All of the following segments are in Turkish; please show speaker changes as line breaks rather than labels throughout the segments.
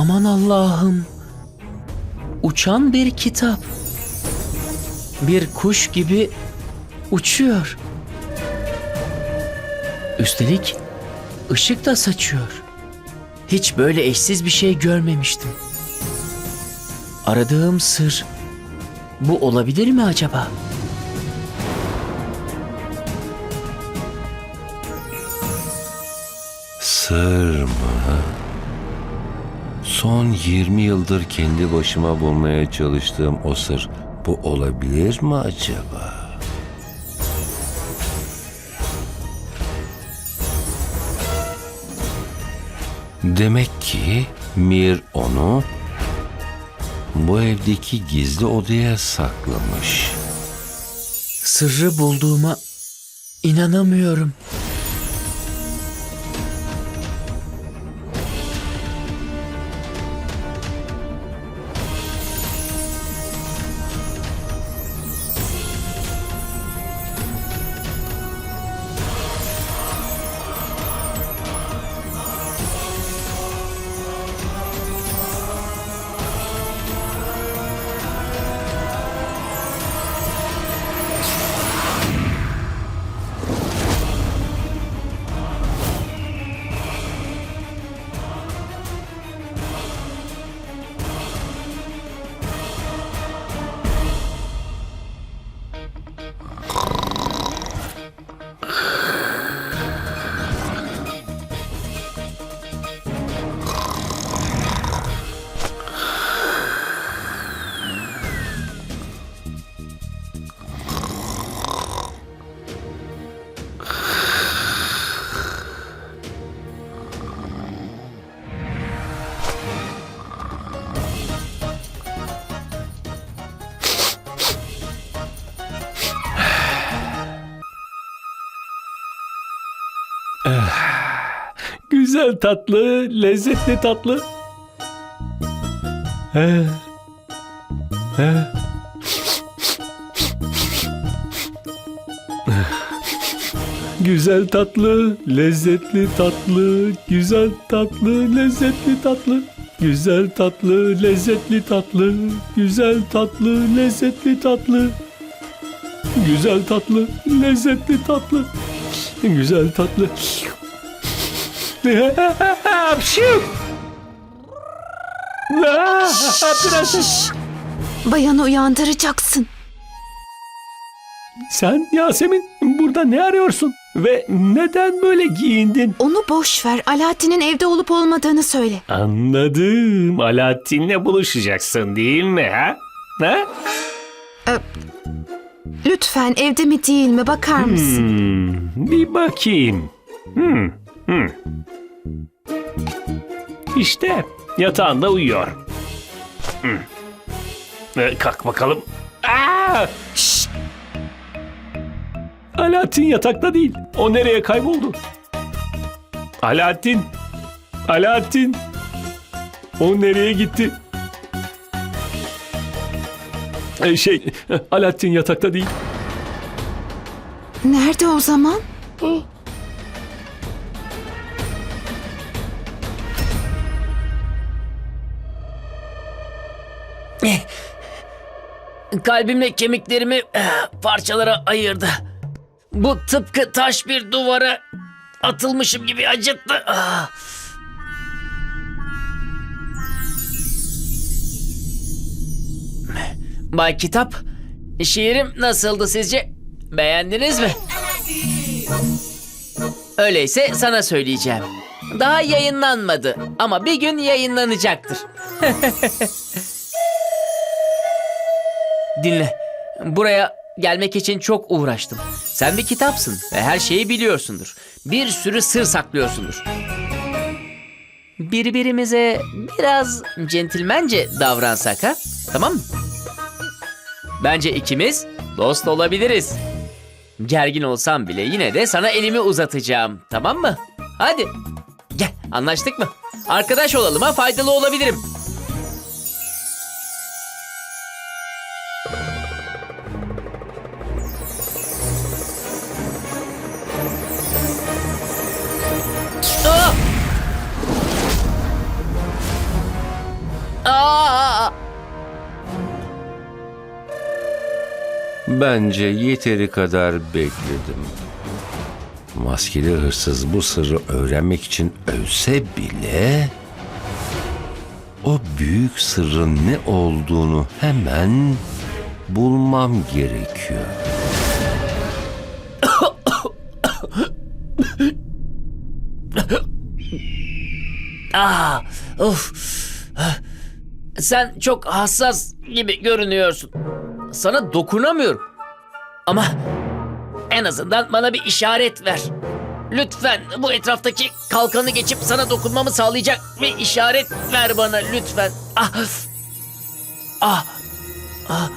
Aman Allah'ım. Uçan bir kitap. Bir kuş gibi uçuyor. Üstelik ışık da saçıyor. Hiç böyle eşsiz bir şey görmemiştim. Aradığım sır bu olabilir mi acaba?
Sır mı? Son 20 yıldır kendi başıma bulmaya çalıştığım o sır bu olabilir mi acaba? Demek ki Mir onu bu evdeki gizli odaya saklamış.
Sırrı bulduğuma inanamıyorum.
Güzel tatlı, lezzetli tatlı. He. He. Güzel tatlı, lezzetli tatlı, güzel tatlı, lezzetli tatlı. Güzel tatlı, lezzetli tatlı, güzel tatlı, lezzetli tatlı. Güzel tatlı, lezzetli tatlı. Güzel tatlı. Ah, Prenses.
Bayanı uyandıracaksın.
Sen Yasemin burada ne arıyorsun? Ve neden böyle giyindin?
Onu boş ver. Alaaddin'in evde olup olmadığını söyle.
Anladım. Alaaddin'le buluşacaksın değil mi ha? Ha?
Lütfen evde mi değil mi bakar mısın?
Hmm, bir bakayım. Hmm, hmm. İşte yatağında uyuyor. Hmm. Ee, kalk bakalım. Aa!
Şşt!
Alaaddin yatakta değil. O nereye kayboldu? Alaaddin. Alaaddin. O nereye gitti? Ee, şey, Alaaddin yatakta değil.
Nerede o zaman?
Kalbimle kemiklerimi eh, parçalara ayırdı. Bu tıpkı taş bir duvara atılmışım gibi acıttı. Ah. Bay Kitap, şiirim nasıldı sizce? Beğendiniz mi? Öyleyse sana söyleyeceğim. Daha yayınlanmadı ama bir gün yayınlanacaktır. Dinle. Buraya gelmek için çok uğraştım. Sen bir kitapsın ve her şeyi biliyorsundur. Bir sürü sır saklıyorsundur. Birbirimize biraz centilmence davransak ha? Tamam mı? Bence ikimiz dost olabiliriz. Gergin olsam bile yine de sana elimi uzatacağım. Tamam mı? Hadi. Gel anlaştık mı? Arkadaş olalım faydalı olabilirim.
Bence yeteri kadar bekledim. Maskeli hırsız bu sırrı öğrenmek için ölse bile o büyük sırrın ne olduğunu hemen bulmam gerekiyor.
Ah, of. Sen çok hassas gibi görünüyorsun. Sana dokunamıyorum. Ama en azından bana bir işaret ver. Lütfen bu etraftaki kalkanı geçip sana dokunmamı sağlayacak bir işaret ver bana lütfen. Ah. Ah. Ah.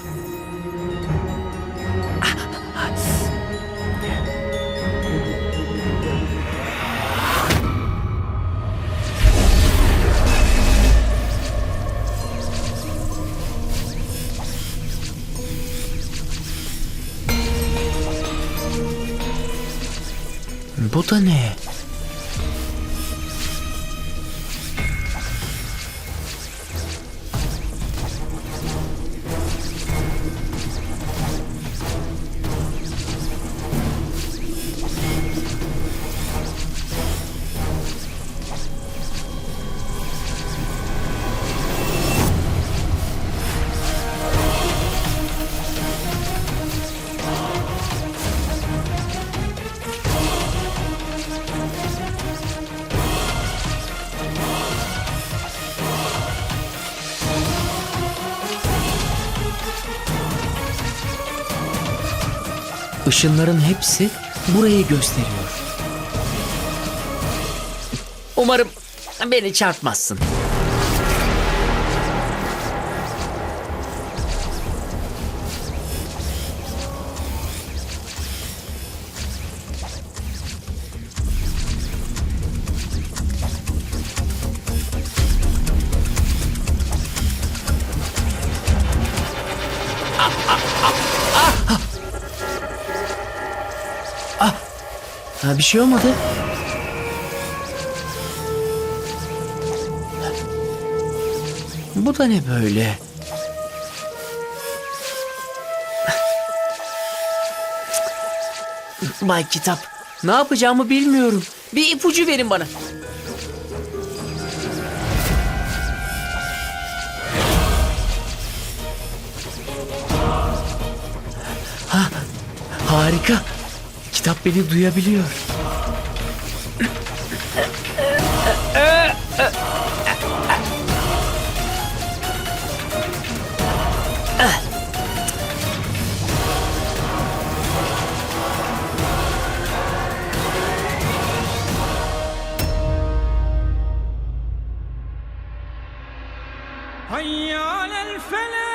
Bu da ne? Işınların hepsi burayı gösteriyor. Umarım beni çarpmazsın. Ha, bir şey olmadı. Bu da ne böyle? Bay Kitap, ne yapacağımı bilmiyorum. Bir ipucu verin bana. Ha, harika. Kitap beni duyabiliyor.
Hayya alel felâh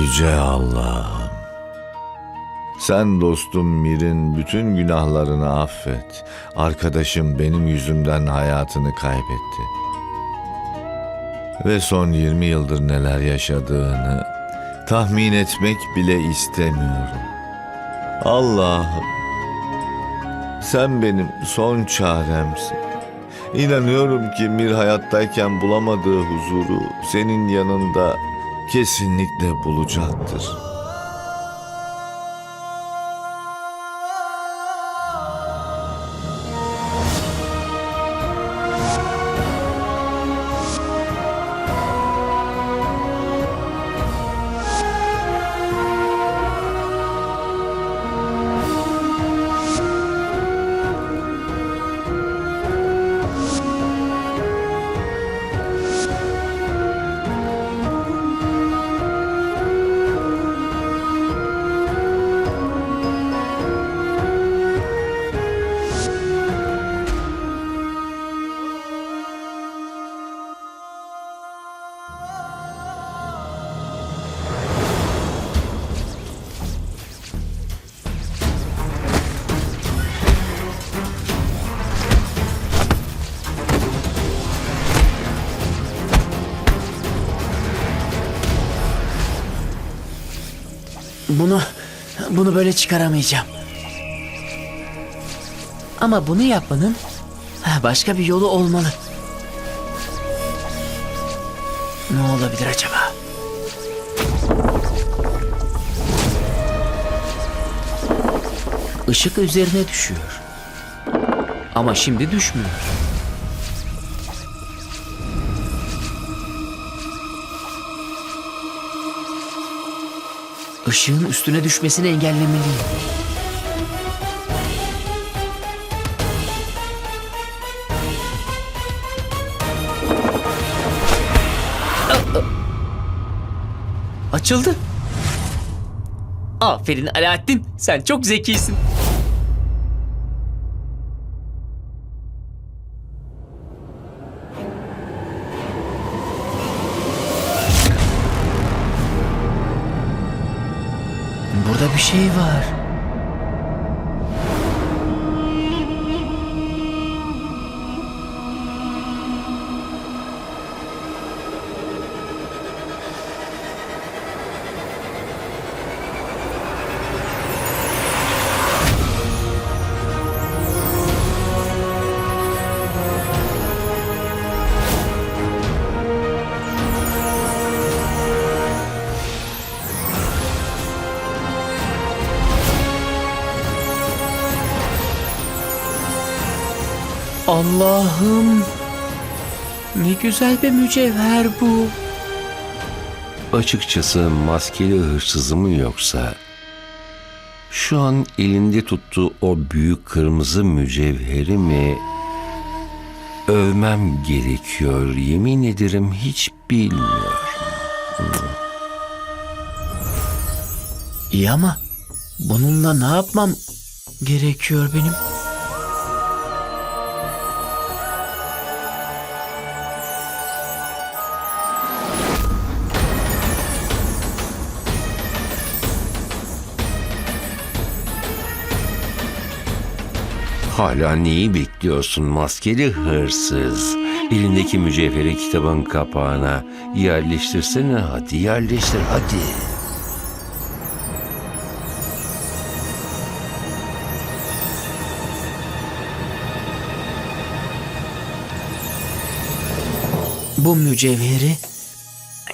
Yüce Allah'ım. Sen dostum Mir'in bütün günahlarını affet. Arkadaşım benim yüzümden hayatını kaybetti. Ve son 20 yıldır neler yaşadığını tahmin etmek bile istemiyorum. Allah'ım. Sen benim son çaremsin. İnanıyorum ki Mir hayattayken bulamadığı huzuru senin yanında kesinlikle bulacaktır.
Bunu bunu böyle çıkaramayacağım. Ama bunu yapmanın başka bir yolu olmalı. Ne olabilir acaba? Işık üzerine düşüyor. Ama şimdi düşmüyor. Işığın üstüne düşmesini engellemeliyim. Açıldı. Aferin Alaaddin. Sen çok zekisin. Burada bir şey var. Allah'ım. Ne güzel bir mücevher bu.
Açıkçası maskeli hırsızı mı yoksa? Şu an elinde tuttuğu o büyük kırmızı mücevheri mi? Övmem gerekiyor. Yemin ederim hiç bilmiyorum.
İyi ama bununla ne yapmam gerekiyor benim?
Hala neyi bekliyorsun maskeli hırsız? Elindeki mücevheri kitabın kapağına yerleştirsene hadi yerleştir hadi.
Bu mücevheri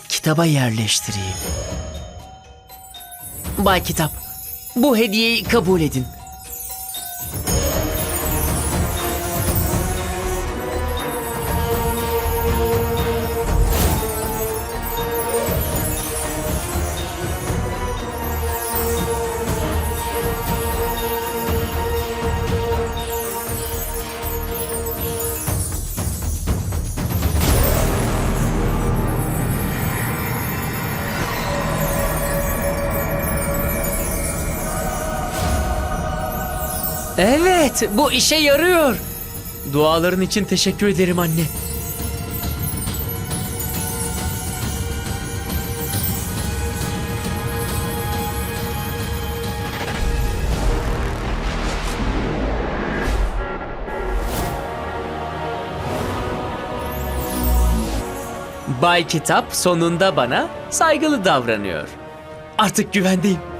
kitaba yerleştireyim. Bay Kitap, bu hediyeyi kabul edin. Evet, bu işe yarıyor. Duaların için teşekkür ederim anne. Bay Kitap sonunda bana saygılı davranıyor. Artık güvendeyim.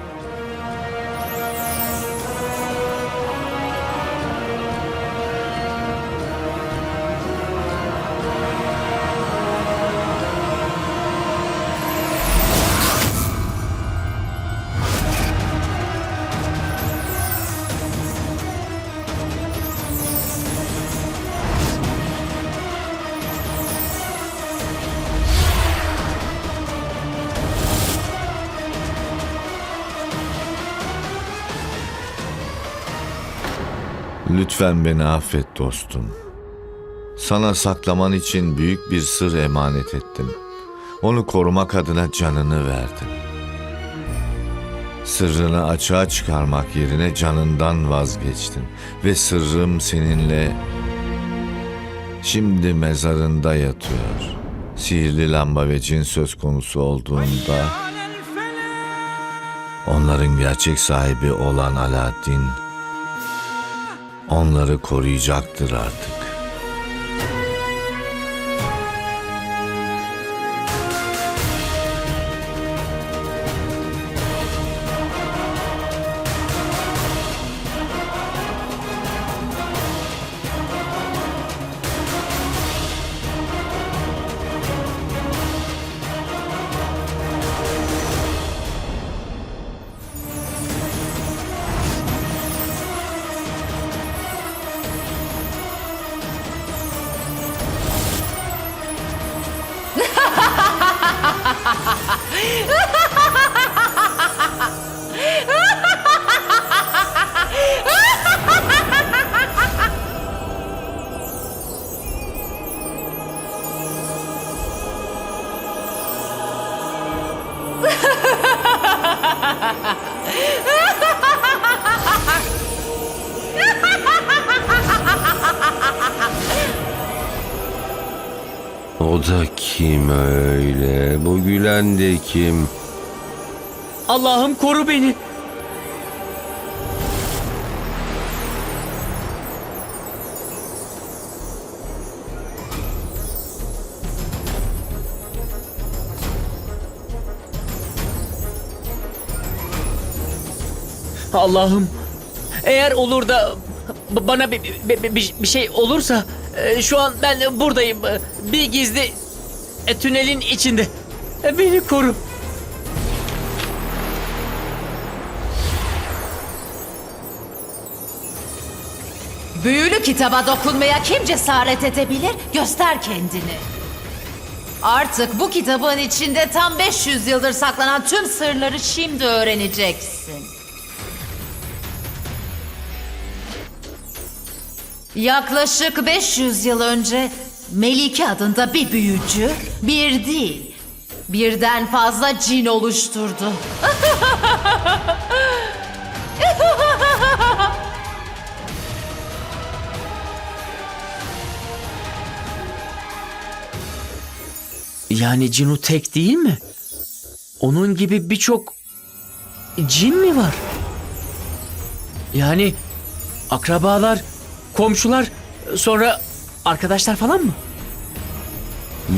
Lütfen beni affet dostum. Sana saklaman için büyük bir sır emanet ettim. Onu korumak adına canını verdim. Sırrını açığa çıkarmak yerine canından vazgeçtin ve sırrım seninle şimdi mezarında yatıyor. Sihirli lamba ve cin söz konusu olduğunda onların gerçek sahibi olan Alaaddin onları koruyacaktır artık.
O da kim öyle? Bu gülen de kim?
Allah'ım koru beni. Allah'ım eğer olur da bana bir, bir, bir- bir şey olursa şu an ben buradayım E, bir gizli e, tünelin içinde E, beni koru.
Büyülü kitaba dokunmaya kim cesaret edebilir? Göster kendini. Artık bu kitabın içinde tam 500 yıldır saklanan tüm sırları şimdi öğreneceksin. Yaklaşık 500 yıl önce Melike adında bir büyücü bir değil birden fazla cin oluşturdu.
Yani Cinu tek değil mi? Onun gibi birçok cin mi var? Yani akrabalar, komşular, sonra arkadaşlar falan mı?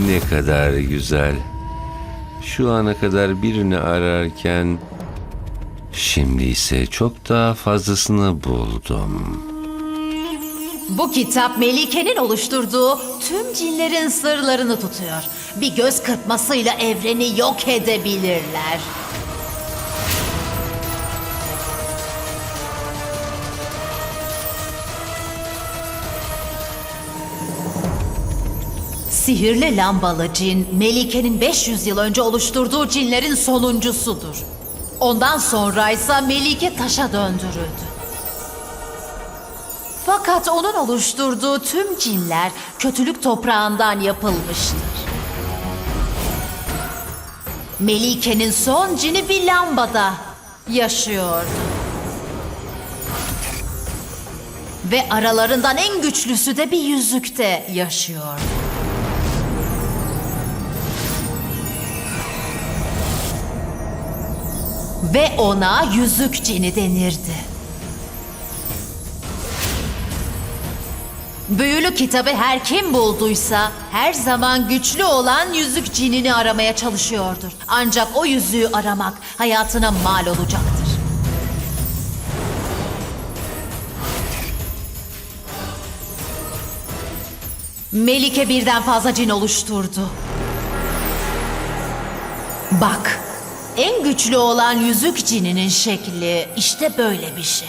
Ne kadar güzel. Şu ana kadar birini ararken şimdi ise çok daha fazlasını buldum.
Bu kitap Melike'nin oluşturduğu tüm cinlerin sırlarını tutuyor. Bir göz kırpmasıyla evreni yok edebilirler. Sihirli lambalı cin, Melike'nin 500 yıl önce oluşturduğu cinlerin sonuncusudur. Ondan sonra ise Melike taşa döndürüldü. Fakat onun oluşturduğu tüm cinler kötülük toprağından yapılmıştır. Melike'nin son cini bir lambada yaşıyordu. Ve aralarından en güçlüsü de bir yüzükte yaşıyordu. Ve ona yüzük cini denirdi. Büyülü kitabı her kim bulduysa her zaman güçlü olan yüzük cinini aramaya çalışıyordur. Ancak o yüzüğü aramak hayatına mal olacaktır. Melike birden fazla cin oluşturdu. Bak, en güçlü olan yüzük cininin şekli işte böyle bir şey.